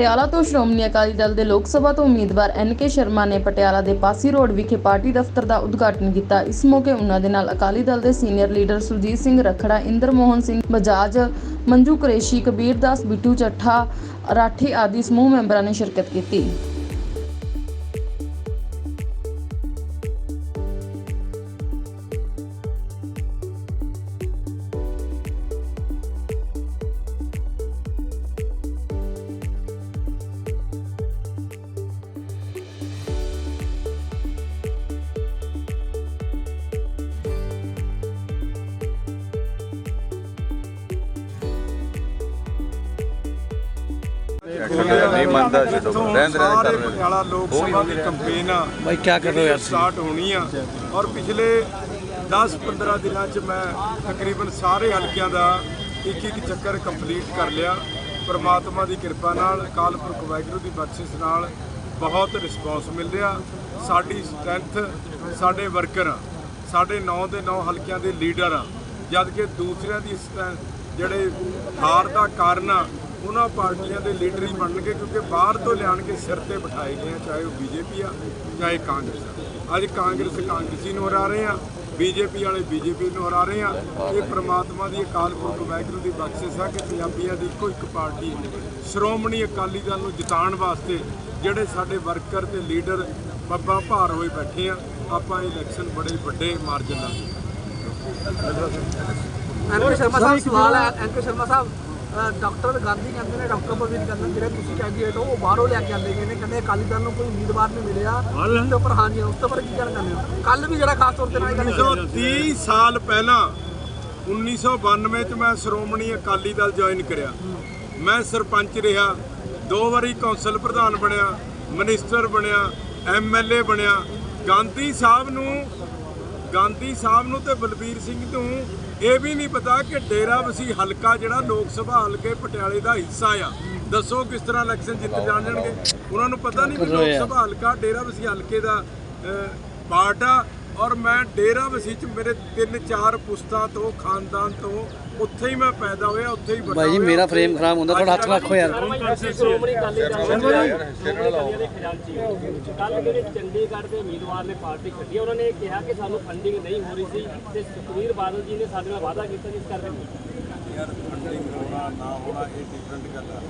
ਪਟਿਆਲਾ ਤੋਂ ਸ਼੍ਰੋਮਣੀ ਅਕਾਲੀ ਦਲ ਦੇ ਲੋਕ ਸਭਾ ਤੋਂ ਉਮੀਦਵਾਰ ਐਨ ਕੇ ਸ਼ਰਮਾ ਨੇ ਪਟਿਆਲਾ ਦੇ ਪਾਸੀ ਰੋਡ ਵਿਖੇ ਪਾਰਟੀ ਦਫ਼ਤਰ ਦਾ ਉਦਘਾਟਨ ਕੀਤਾ। ਇਸ ਮੌਕੇ ਉਹਨਾਂ ਦੇ ਨਾਲ ਅਕਾਲੀ ਦਲ ਦੇ ਸੀਨੀਅਰ ਲੀਡਰ ਸੁਰਜੀਤ ਸਿੰਘ ਰਖੜਾ ਇੰਦਰ ਮੋਹਨ ਸਿੰਘ ਬਜਾਜ, ਮੰਜੂ ਕੁਰੇਸ਼ੀ ਕਬੀਰ ਦਾਸ ਬਿੱਟੂ ਚੱਠਾ, ਰਾਠੀ ਆਦਿ ਸਮੂਹ ਮੈਂਬਰਾਂ ਨੇ ਸ਼ਿਰਕਤ ਕੀਤੀ। ਨਹੀਂ ਮੰਨਦਾ ਛੱਡੋ ਰਹਿੰਦੇ ਰਹਿੰਦੇ ਸਾਰੇ ਕਰ ਰਹੇ ਪਟਿਆਲਾ ਲੋਕ ਸਭਾ ਦੀ ਕੰਪੇਨ ਆ। ਭਾਈ ਕੀ ਕਰ ਰਹੇ ਹੋ ਯਾਰ ਸਟਾਰਟ ਹੋਣੀ ਆ। ਔਰ ਪਿਛਲੇ 10-15 ਦਿਨਾਂ 'ਚ ਮੈਂ ਤਕਰੀਬਨ ਸਾਰੇ ਹਲਕਿਆਂ ਦਾ ਇੱਕ ਇੱਕ ਚੱਕਰ ਕੰਪਲੀਟ ਕਰ ਲਿਆ। ਪ੍ਰਮਾਤਮਾ ਦੀ ਕਿਰਪਾ ਨਾਲ ਅਕਾਲ ਪੁਰਖ ਵਾਹਿਗੁਰੂ ਦੀ ਬਖਸ਼ਿਸ਼ ਨਾਲ ਬਹੁਤ ਰਿਸਪੌਂਸ ਮਿਲ ਰਿਹਾ। ਸਾਡੀ ਸਟਰੈਂਥ ਸਾਡੇ ਵਰਕਰ ਆ। ਸਾਡੇ 9 ਦੇ 9 ਹਲਕਿਆਂ ਦੇ ਲੀਡਰ ਆ। ਜਦ ਕਿ ਦੂਸਰਿਆਂ ਦੀ ਜਿਹੜੇ ਹਾਰ ਦਾ ਕਾਰਨ ਆ ਉਹਨਾਂ ਪਾਰਟੀਆਂ ਦੇ ਲੀਡਰ ਹੀ ਬਣਨਗੇ ਕਿਉਂਕਿ ਬਾਹਰ ਤੋਂ ਲਿਆਣ ਕੇ ਸਿਰ ਤੇ ਬਿਠਾਏ ਗਏ ਆ, ਚਾਹੇ ਉਹ ਬੀਜੇਪੀ ਆ, ਚਾਹੇ ਕਾਂਗਰਸ ਆ। ਅੱਜ ਕਾਂਗਰਸ ਕਾਂਗਰਸੀ ਨੂੰ ਹਰਾ ਰਹੇ ਆ, ਬੀਜੇਪੀ ਵਾਲੇ ਬੀਜੇਪੀ ਨੂੰ ਹਰਾ ਰਹੇ ਆ। ਇਹ ਪ੍ਰਮਾਤਮਾ ਦੀ ਅਕਾਲ ਪੁਰਖ ਵਾਹਿਗੁਰੂ ਦੀ ਬਖਸ਼ਿਸ਼ ਆ ਕਿ ਪੰਜਾਬੀਆਂ ਦੀ ਇੱਕੋ ਇੱਕ ਪਾਰਟੀ ਸ਼੍ਰੋਮਣੀ ਅਕਾਲੀ ਦਲ ਨੂੰ ਜਿਤਾਉਣ ਵਾਸਤੇ ਜਿਹੜੇ ਸਾਡੇ ਵਰਕਰ ਤੇ ਲੀਡਰ ਬੱਬਾ ਭਾਰ ਹੋਏ ਬੈਠੇ ਆ, ਆਪਾਂ ਇਲੈਕਸ਼ਨ ਬੜੇ ਵੱਡੇ ਮਾਰਜਨ ਨਾਲ ਐਨਕੇ ਸ਼ਰਮਾ ਸਾਹਿਬ, ਸਵਾਲ ਹੈ। N K Sharma Sahib doctor Gandhi ਕਹਿੰਦੇ ਨੇ ਡਾਕਟਰ ਪ੍ਰਵੀਨ ਕਹਿੰਦੇ ਜਿਹੜੇ ਤੁਸੀਂ ਕੈਂਡੀਡੇਟ ਹੋ ਉਹ ਬਾਹਰੋਂ ਲੈ ਕੇ ਗਏ ਨੇ ਕਹਿੰਦੇ ਅਕਾਲੀ ਦਲ ਨੂੰ ਕੋਈ ਉਮੀਦਵਾਰ ਨਹੀਂ ਮਿਲਿਆ। ਉਸ ਦੇ ਉੱਪਰ ਹਾਂਜੀ ਉਸ ਦੇ ਉੱਪਰ ਕੀ ਕਹਿਣਾ ਚਾਹੁੰਦੇ ਹੋ ਕੱਲ ਵੀ ਜਿਹੜਾ ਖਾਸ ਤੌਰ ਤੇ ਨਾਲ ਗੱਲ 1930 ਸਾਲ ਪਹਿਲਾਂ 1992 ਚ ਮੈਂ ਸ਼੍ਰੋਮਣੀ ਅਕਾਲੀ ਦਲ ਜੁਆਇਨ ਕਰਿਆ। ਮੈਂ ਸਰਪੰਚ ਰਿਹਾ। ਦੋ ਵਾਰੀ ਕੌਂਸਲ ਪ੍ਰਧਾਨ ਬਣਿਆ ਮਿਨਿਸਟਰ ਬਣਿਆ ਐਮਐਲਏ ਬਣਿਆ। ਗਾਂਧੀ ਸਾਹਿਬ ਨੂੰ ਗਾਂਧੀ ਸਾਹਿਬ ਨੂੰ ਤੇ ਬਲਬੀਰ ਸਿੰਘ ਨੂੰ ਇਹ ਵੀ ਨਹੀਂ ਪਤਾ ਕਿ ਡੇਰਾ ਵਸੀ ਹਲਕਾ ਜਿਹੜਾ ਲੋਕ ਸਭਾ ਹਲਕੇ ਪਟਿਆਲੇ ਦਾ ਹਿੱਸਾ ਆ। ਦੱਸੋ ਕਿਸ ਤਰ੍ਹਾਂ ਇਲੈਕਸ਼ਨ ਜਿੱਤ ਜਾਣਗੇ? ਉਹਨਾਂ ਨੂੰ ਪਤਾ ਨਹੀਂ ਕਿ ਲੋਕ ਸਭਾ ਹਲਕਾ ਡੇਰਾ ਵਸੀ ਹਲਕੇ ਦਾ ਪਾਰਟ ਆ। ਔਰ ਮੈਂ ਡੇਰਾ ਵਸੀ ਚ ਮੇਰੇ ਤਿੰਨ ਚਾਰ ਪੁਸਤਾਂ ਤੋਂ ਖਾਨਦਾਨ ਤੋਂ ਉੱਥੇ ਹੀ ਮੈਂ ਪੈਦਾ ਹੋਇਆ ਉੱਥੇ ਹੀ ਵੱਡਾ ਭਾਈ ਜੀ ਹੋਇਆ, ਮੇਰਾ ਫਰੇਮ ਖਰਾਬ ਹੁੰਦਾ ਥੋੜਾ ਹੱਥ ਰੱਖੋ ਯਾਰ ਸ਼੍ਰੋਮਣੀ ਅਕਾਲੀ ਦਲ ਦੇ ਖਜ਼ਾਨਚੀ ਕੱਲ ਜਿਹੜੇ ਚੰਡੀਗੜ੍ਹ ਦੇ ਉਮੀਦਵਾਰ ਨੇ ਪਾਰਟੀ ਛੱਡੀ ਹੈ, ਉਹਨਾਂ ਨੇ ਇਹ ਕਿਹਾ ਕਿ ਸਾਨੂੰ ਫੰਡਿੰਗ ਨਹੀਂ ਹੋ ਰਹੀ ਸੀ ਤੇ ਸੁਖਬੀਰ ਬਾਦਲ ਜੀ ਨੇ ਸਾਡੇ ਨਾਲ ਵਾਅਦਾ ਕੀਤਾ ਜਿਸ ਕਰਕੇ। ਯਾਰ ਫੰਡਿੰਗ ਹੋਣਾ ਨਾ ਹੋਣਾ ਇਹ ਡਿਫਰੈਂਟ ਗੱਲ ਆ।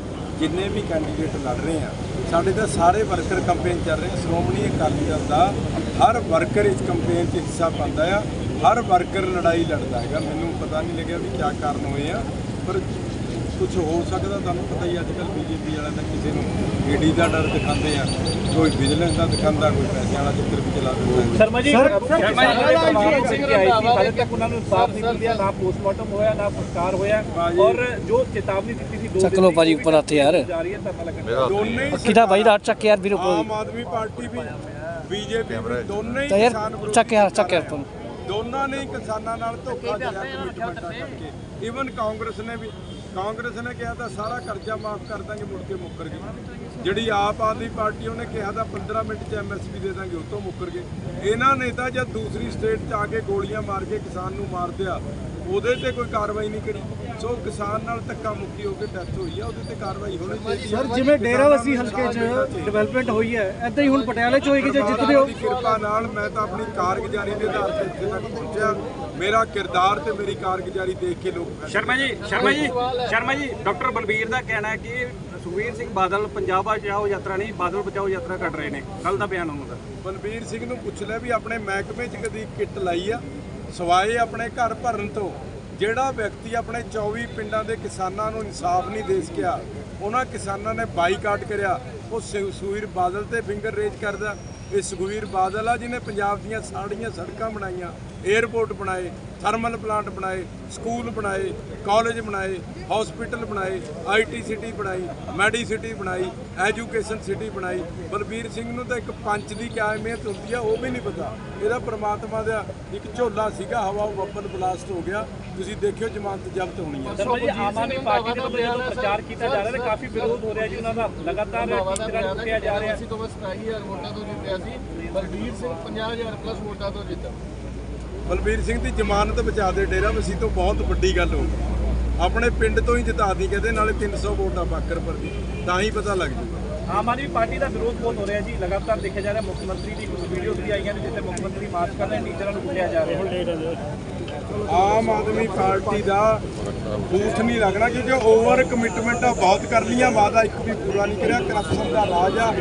ਜਿੰਨੇ ਵੀ ਕੈਂਡੀਡੇਟ ਲੜ ਰਹੇ ਆ ਸਾਡੇ ਤਾਂ ਸਾਰੇ ਵਰਕਰ ਕੰਪੇਨ ਚੱਲ ਰਹੇ ਸ਼੍ਰੋਮਣੀ ਅਕਾਲੀ ਦਲ ਦਾ ਹਰ ਵਰਕਰ ਇਸ ਕੰਪੇਨ 'ਚ ਹਿੱਸਾ ਪਾਉਂਦਾ ਆ। ਹਰ ਵਰਕਰ ਲੜਾਈ ਲੜਦਾ ਹੈਗਾ ਮੈਨੂੰ ਪਤਾ ਨਹੀਂ ਲੱਗਿਆ ਵੀ ਕੀ ਕਾਰਨ ਹੋਏ ਆ ਪਰ ਕੁਝ ਹੋ ਸਕਦਾ ਤੁਹਾਨੂੰ ਪਤਾ ਹੀ ਅੱਜ ਕੱਲ੍ਹ ਬੀਜੇਪੀ ਵਾਲਿਆਂ ਦਾ ਕਿਸੇ ਨੂੰ ਈਡੀ ਦਾ ਡਰ ਦਿਖਾਉਂਦੇ ਆ ਕੋਈ ਵਿਜੀਲੈਂਸ ਦਾ ਦਿਖਾਉਂਦਾ ਕੋਈ ਪੈਸੇ ਵਾਲਾ ਚੱਕਰ ਵੀ ਚਲਾ ਦਿੰਦਾ ਸ਼ਰਮਾ ਜੀ ਸ਼ਰਮਾ ਜੀ ਸਿੰਘ ਆਈ ਸੀ ਹਾਲੇ ਤੱਕ ਉਹਨਾਂ ਨੂੰ ਇਨਸਾਫ ਨਹੀਂ ਮਿਲਿਆ ਨਾ ਪੋਸਟਮਾਰਟਮ ਹੋਇਆ ਨਾ ਸੰਸਕਾਰ ਹੋਇਆ ਔਰ ਜੋ ਚੇਤਾਵਨੀ ਦਿੱਤੀ ਸੀ ਦੋ ਚੱਕ ਭਾਜੀ ਉੱਪਰ ਹੱਥ ਯਾਰ ਹੀ ਕਿਹਦਾ ਭਾਈ ਰਾਤ ਚੱਕ ਯਾਰ ਵੀਰੋ ਆਮ ਆਦਮੀ ਪਾਰਟੀ ਵੀ ਬੀਜੇਪੀ ਵੀ ਦੋਨੇ ਹੀ ਤਾਂ ਯਾਰ ਕਿਸਾਨ ਵਿਰੋਧੀ ਚੱਕ ਯਾਰ ਚੱਕ ਯਾਰ ਤੂੰ ਦੋਨਾਂ ਨੇ ਕਿਸਾਨਾਂ ਨਾਲ ਧੋਖਾ ਜਿਹਾ ਕਮਿਟਮੈਂਟਾਂ ਕਰਕੇ। ਈਵਨ ਕਾਂਗਰਸ ਨੇ ਵੀ ਕਾਂਗਰਸ ਨੇ ਕਿਹਾ ਤਾਂ ਸਾਰਾ ਕਰਜ਼ਾ ਮਾਫ ਕਰ ਦਾਂਗੇ ਮੁੜ ਕੇ ਮੁੱਕਰ ਗਏ। ਜਿਹੜੀ ਆਪ ਆਦਮੀ ਪਾਰਟੀ ਉਹਨੇ ਕਿਹਾ ਤਾਂ 15 ਮਿੰਟ ਚ ਐਮਐਸਪੀ ਦੇ ਦਾਂਗੇ ਉਹ ਤੋਂ ਮੁੱਕਰ ਗਏ। ਇਹਨਾਂ ਨੇ ਤਾਂ ਜਦ ਦੂਸਰੀ ਸਟੇਟ 'ਚ ਆ ਕੇ ਗੋਲੀਆਂ ਮਾਰ ਕੇ ਕਿਸਾਨ ਨੂੰ ਮਾਰ ਦਿਆ ਉਹਦੇ ਤੇ ਕੋਈ ਕਾਰਵਾਈ ਨਹੀਂ ਕਰੀ। ਸੋ ਕਿਸਾਨ ਨਾਲ ਧੱਕਾ ਮੁੱਕੀ ਹੋ ਕੇ ਡੈਥ ਹੋਈ ਆ ਉਹਦੇ ਤੇ ਕਾਰਵਾਈ ਹੋਣੀ ਚਾਹੀਦੀ ਸਰ ਜਿਵੇਂ ਡੇਰਾਵਸੀ ਹਲਕੇ 'ਚ ਡਿਵੈਲਪਮੈਂਟ ਹੋਈ ਹੈ। ਐਦਾਂ ਹੀ ਹੁਣ ਪਟਿਆਲੇ 'ਚ ਹੋਏਗੀ ਜੇ ਜਿੱਤਦੇ ਹੋ। ਕਿਰਪਾ ਨਾਲ ਮੈਂ ਤਾਂ ਆਪਣੀ ਕਾਰਗੁਜ਼ਾਰੀ ਦੇ ਆਧਾਰ ਤੇ ਇੱਥੇ ਤੱਕ ਪਹੁੰਚਿਆ। ਮੇਰਾ ਕਿਰਦਾਰ ਤੇ ਮੇਰੀ ਕਾਰਗੁਜ਼ਾਰੀ ਦੇਖ ਕੇ ਲੋਕ ਸ਼ਰਮਾ ਜੀ ਸ਼ਰਮਾ ਜੀ ਸ਼ਰਮਾ ਜੀ ਡਾਕਟਰ ਬਲਬੀਰ ਦਾ ਕਹਿਣਾ ਹੈ ਕਿ ਸੁਖਵੀਰ ਸਿੰਘ ਬਾਦਲ ਪੰਜਾਬ ਬਚਾਓ ਯਾਤਰਾ ਨਹੀਂ ਬਾਦਲ ਬਚਾਓ ਯਾਤਰਾ ਕੱਢ ਰਹੇ ਨੇ। ਕੱਲ ਦਾ ਬਿਆਨ ਉਹਨਾਂ ਦਾ। ਬਲਬੀਰ ਸਿੰਘ ਨੂੰ ਪੁੱਛ ਲੈ ਵੀ ਆਪਣੇ ਮਹਿਕਮੇ 'ਚ ਕਦੀ ਕਿੱਟ ਲਾਈ ਆ? ਸਵਾਏ ਆਪਣੇ ਘਰ ਭਰਨ ਤੋਂ ਜਿਹੜਾ ਵਿਅਕਤੀ ਆਪਣੇ 24 ਪਿੰਡਾਂ ਦੇ ਕਿਸਾਨਾਂ ਨੂੰ ਇਨਸਾਫ ਨਹੀਂ ਦੇ ਸਕਿਆ, ਉਹਨਾਂ ਕਿਸਾਨਾਂ ਨੇ ਬਾਈਕਾਟ ਕਰਿਆ। ਉਹ ਸੁ- ਸੁਖਬੀਰ ਬਾਦਲ ਤੇ ਫਿੰਗਰ ਰੇਜ ਕਰਦਾ। ਇਹ ਸੁਖਬੀਰ ਬਾਦਲ ਆ ਜਿਹਨੇ ਪੰਜਾਬ ਦੀਆਂ ਸਾੜੀਆਂ ਸੜਕਾਂ ਬਣਾਈਆਂ 에ਅਰਪੋਰਟ ਬਣਾਏ। ਥਰਮਲ ਪਲਾਂਟ ਬਣਾਏ ਸਕੂਲ ਬਣਾਏ ਕਾਲਜ ਬਣਾਏ ਹਸਪੀਟਲ ਬਣਾਏ ਆਈਟੀ ਸਿਟੀ ਬਣਾਈ ਮੈਡੀ ਸਿਟੀ ਬਣਾਈ ਐਜੂਕੇਸ਼ਨ ਸਿਟੀ ਬਣਾਈ। ਬਲਬੀਰ ਸਿੰਘ ਨੂੰ ਤਾਂ ਇੱਕ ਪੰਚ ਦੀ ਕਿਆ ਅਹਿਮੀਅਤ ਹੁੰਦੀ ਆ ਉਹ ਵੀ ਨਹੀਂ ਪਤਾ। ਇਹਦਾ ਪ੍ਰਮਾਤਮਾ ਦਾ ਇੱਕ ਝੋਲਾ ਸੀਗਾ ਹਵਾ ਉਹ ਬੱਬਲ ਬਲਾਸਟ ਹੋ ਗਿਆ। ਤੁਸੀਂ ਦੇਖਿਓ ਜ਼ਮਾਨਤ ਜ਼ਬਤ ਹੋਣੀ ਆ। ਸ਼ਰਮਾ ਜੀ ਆਮ ਆਦਮੀ ਪਾਰਟੀ ਦੇ ਵੱਲੋਂ ਪ੍ਰਚਾਰ ਕੀਤਾ ਜਾ ਰਿਹਾ ਹੈ ਕਾਫੀ ਵਿਰੋਧ ਹੋ ਰਿਹਾ ਜੀ ਉਹਨਾਂ ਦਾ। ਲਗਾਤਾਰ ਕਿਸ ਤਰ੍ਹਾਂ ਲੁੱਟਿਆ ਜਾ ਰਿਹਾ। ਅਸੀਂ ਤੋਂ ਬਸ 25000 ਵੋਟਾਂ ਤੋਂ ਜਿੱਤਿਆ ਸੀ ਬਲਬੀਰ ਸਿੰਘ 50000 ਪਲੱਸ ਵੋਟਾਂ ਤੋਂ ਜਿੱਤਿਆ। ਬਲਬੀਰ ਸਿੰਘ ਦੀ ਜ਼ਮਾਨਤ ਬਚਾ ਦੇ ਡੇਰਾ ਵਸੀ ਤੋਂ ਬਹੁਤ ਵੱਡੀ ਗੱਲ ਹੋ ਗਈ। ਆਪਣੇ ਪਿੰਡ ਤੋਂ ਹੀ ਜਿਤਾ ਦੀ ਕਹਿੰਦੇ ਨਾਲੇ 300 ਵੋਟਾਂ ਬਾਕਰ ਪਰ ਦੀ। ਤਾਂ ਹੀ ਪਤਾ ਲੱਗ ਜੂਗਾ। ਆਮ ਆਦਮੀ ਪਾਰਟੀ ਦਾ ਵਿਰੋਧ ਬਹੁਤ ਹੋ ਰਿਹਾ ਜੀ। ਲਗਾਤਾਰ ਦੇਖਿਆ ਜਾ ਰਿਹਾ ਮੁੱਖ ਮੰਤਰੀ ਦੀ ਵੀਡੀਓਜ਼ ਵੀ ਆਈਆਂ ਨੇ ਜਿੱਥੇ ਮੁੱਖ ਮੰਤਰੀ ਮਾਰਚ ਕਰ ਰਹੇ ਟੀਚਰਾਂ ਨੂੰ ਕੁੱਟਿਆ ਜਾ ਰਿਹਾ। ਆਮ ਆਦਮੀ ਪਾਰਟੀ ਦਾ ਬੂਥ ਨਹੀਂ ਲੱਗਣਾ ਕਿਉਂਕਿ ਓਵਰ ਕਮਿਟਮੈਂਟਾਂ ਬਹੁਤ ਕਰ ਲੀਆਂ ਵਾਦਾ ਇੱਕ ਵੀ ਪੂਰਾ ਨਹੀਂ ਕਰਿਆ ਕਰਪਸ਼ਨ ਦਾ ਰਾਜ ਆ।